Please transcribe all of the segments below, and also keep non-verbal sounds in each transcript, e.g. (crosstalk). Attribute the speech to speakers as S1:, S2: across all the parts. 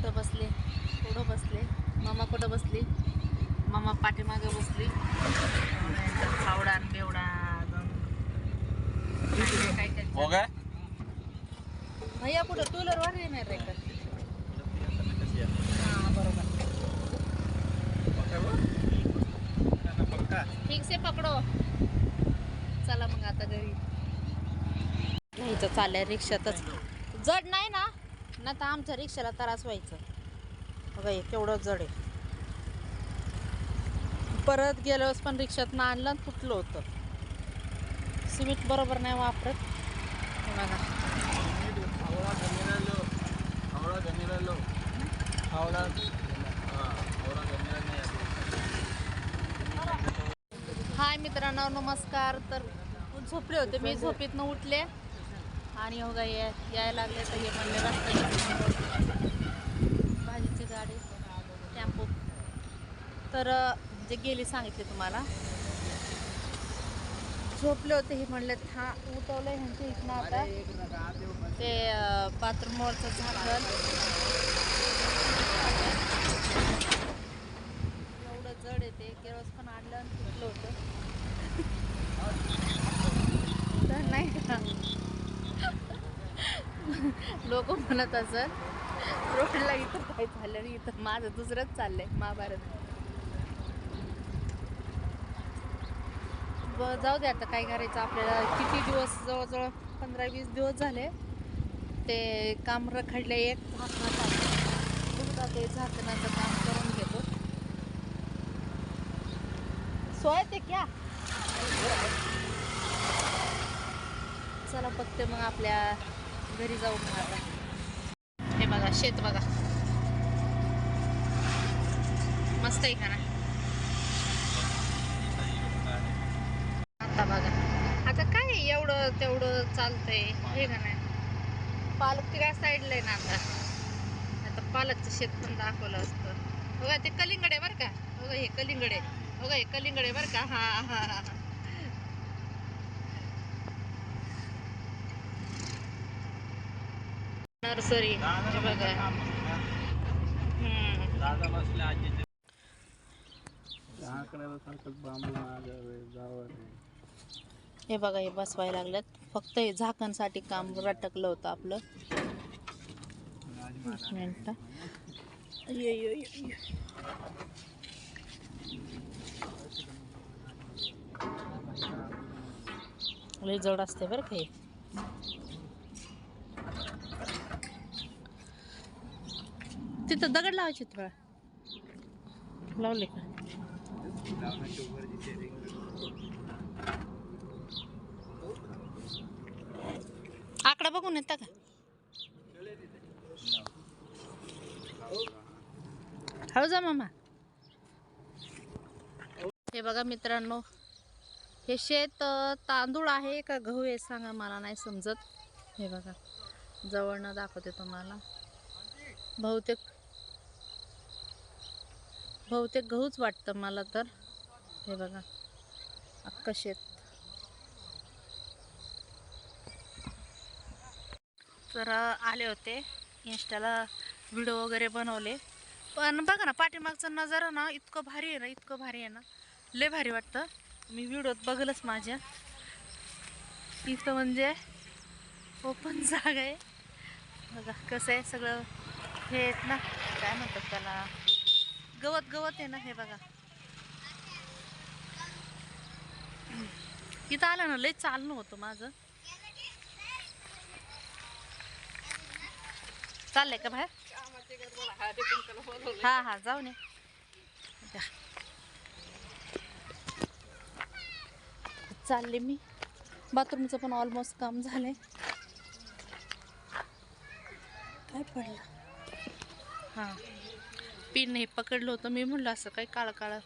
S1: कुठं बसले? कुठं बसले? मामा कुठं बसली? मामा पाठीमागे बसली. फावडा बेवडा काय
S2: हो काय?
S1: भैया कुठं? टू वर येणार रे हां बरोबर. ठीक से पकडो. चला मग आता घरी. घ्यायचं चाललंय रिक्षातच. जड नाही ना? ना तर आमच्या रिक्षाला त्रास व्हायचं. बघा हे केवढं जड आहे. परत गेल्यावर पण रिक्षातनं आणलं आणि तुटलं होतं. सिमेंट बरोबर नाही वापरत. हाय मित्रांनो नमस्कार. तर झोपले होते मी झोपेतनं उठले. आणि हो गा या यायला लागले तर हे म्हणले रस्त्याने भाजीची गाडी टेम्पो. तर जे गेली सांगितले तुम्हाला. झोपले होते हे म्हणले हा उठवलं ह्यांच्या इथनं आता. ते बाथरूमवरचं झाकण. एवढं जड येते केळस पण आणलं आणि तुटलं होतं तर नाही का लोक म्हणत असत रोडला इथं काय झालं आणि इथं माझं दुसरंच चाललंय महाभारत. ब जाऊ दे आता काय करायचं आपल्याला. किती दिवस जवळजवळ पंधरा वीस दिवस झाले. ते काम रखडले एक झाकणाचं ते झाकणाचं काम करून घेतो. सोय ते क्या चला बघते मग आपल्या घरी जाऊ मग आता. शेत बघा. मस्त आहे का ना आता बघा. आता काय एवढं तेवढं चालतंय? हे का नाही? पालक काय साईडला आहे ना आता. आता पालकचं शेत पण दाखवलं असतं. बघा ते कलिंगड आहे बरं का? बघा हे कलिंगड आहे. बघा हे कलिंगड आहे बरं का? हा हा हा. नर्सरी. हे बघा हे बघा हे बसवायला लागल्यात फक्त हे झाकणसाठी काम रटकलं होतं आपलं. एक मिनिट. लय जड असते बरं का तिथं दगड लावायचे थोडा लावले का? आकडा बघून येता का? हळू जा मामा. हे बघा मित्रांनो हे शेत तांदूळ आहे का गहू आहे सांगा मला नाही समजत. हे बघा जवळनं दाखवते तुम्हाला. बहुतेक बहुतेक गहूच वाटतं मला तर. हे बघा. अख्खं शेत तर आले होते. इंस्टाला व्हिडिओ वगैरे बनवले. पण बघा ना पाठीमागचा नजारा ना इतकं भारी आहे ना इतकं भारी आहे ना. लय भारी वाटतं. मी व्हिडिओत बघलच माझ्या. इथं म्हणजे ओपन (laughs) जागा आहे. बघा कसं आहे सगळं. हे आहेत ना. काय म्हणतात त्याला? गवत गवत आहे ना हे बघा. इथं आलं ना लय चालणं होतं माझं. चाललंय का बाहेर? हा हा जाऊ ने द्या. चालले मी. बाथरूमचं पण ऑलमोस्ट काम झालंय. काय पडलं? हां. पिन हे पकडलं होतं मी म्हणलं असं काही काळं काळं.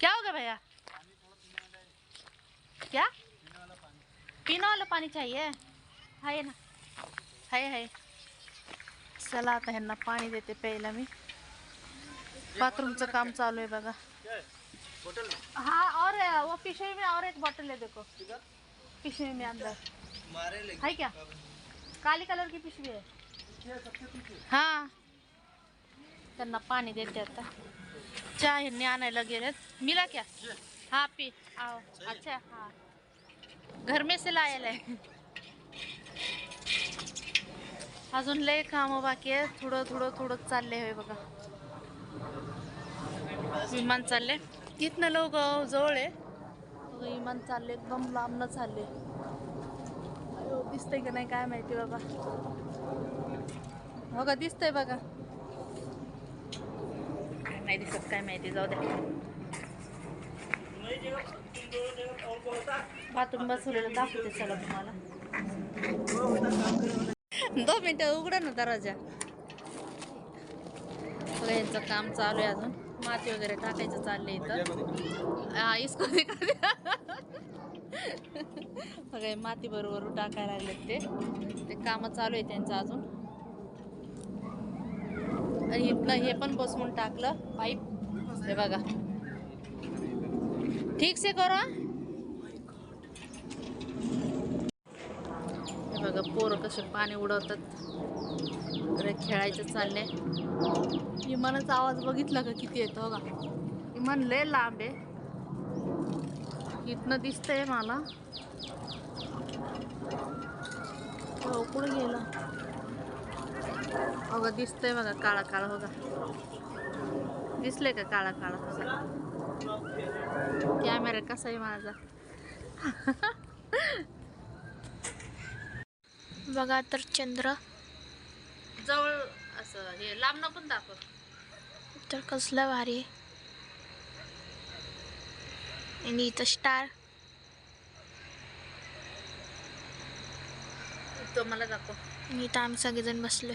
S1: क्या होगा भैया? क्या? पीने वाला पाणी चाहिए? आहे ना. आहे आहे चला आता ह्यांना पाणी देते प्यायला मी. बाथरूमचं काम चालू आहे बघा. हाँ और वो पिशवी में और एक बॉटल है देखो. पिशवी में अंदर. है क्या? काली कलर की पिशवी है. हा. त्यांना पाणी देते आता. चहा ह्यांनी आणायला गेलेत. मिला क्या? हा पी. आओ अच्छा हा. घर में से लायला. आहे अजून लय काम बाकी आहे थोडं थोडं थोडं चाललंय होय बघा. विमान चालले इथनं लोक जवळ आहे. बघा, विमान चालले एकदम लांबनं चालले. दिसतंय का नाही काय माहिती बाबा. बघा दिसतंय बघा. नाही दिसत काय माहिती जाऊ द्या. बाथरूम बसवलेलं दाखवते चला तुम्हाला. दोन मिनिटं उघडा ना दरवाजा. बघा यांचं काम चालू आहे अजून. माती वगैरे टाकायचं चाललंय इथं. हा इसको. बघा हे माती बरोबर टाकायला लागलेत ते. ते काम चालू आहे त्यांचं अजून. आणि इथलं हे पण बसवून टाकलं पाईप. हे बघा. ठीक से करो हा. हे बघा पोरं कसे पाणी उडवतात. इकडे खेळायचं चाललंय विमानाचा आवाज बघितला का? किती येतो बघा. विमान लय लांब आहे. इथनं दिसतंय मला. हो, कुठं गेलं. बघा दिसतंय बघा काळा काळा बघा दिसले का काळा काळा कसा कॅमेरा कसा आहे माझा?
S3: बघा तर चंद्र.
S1: जवळ असं हे लांब पण दाखव.
S3: तर कसलं भारी आणि इथं स्टार
S1: तो मला दाखव.
S3: आणि इथं आम्ही सगळेजण बसलोय.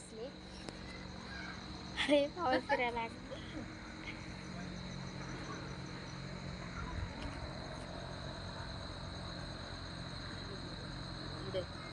S3: आणि बसले अरे पाऊस फिरायला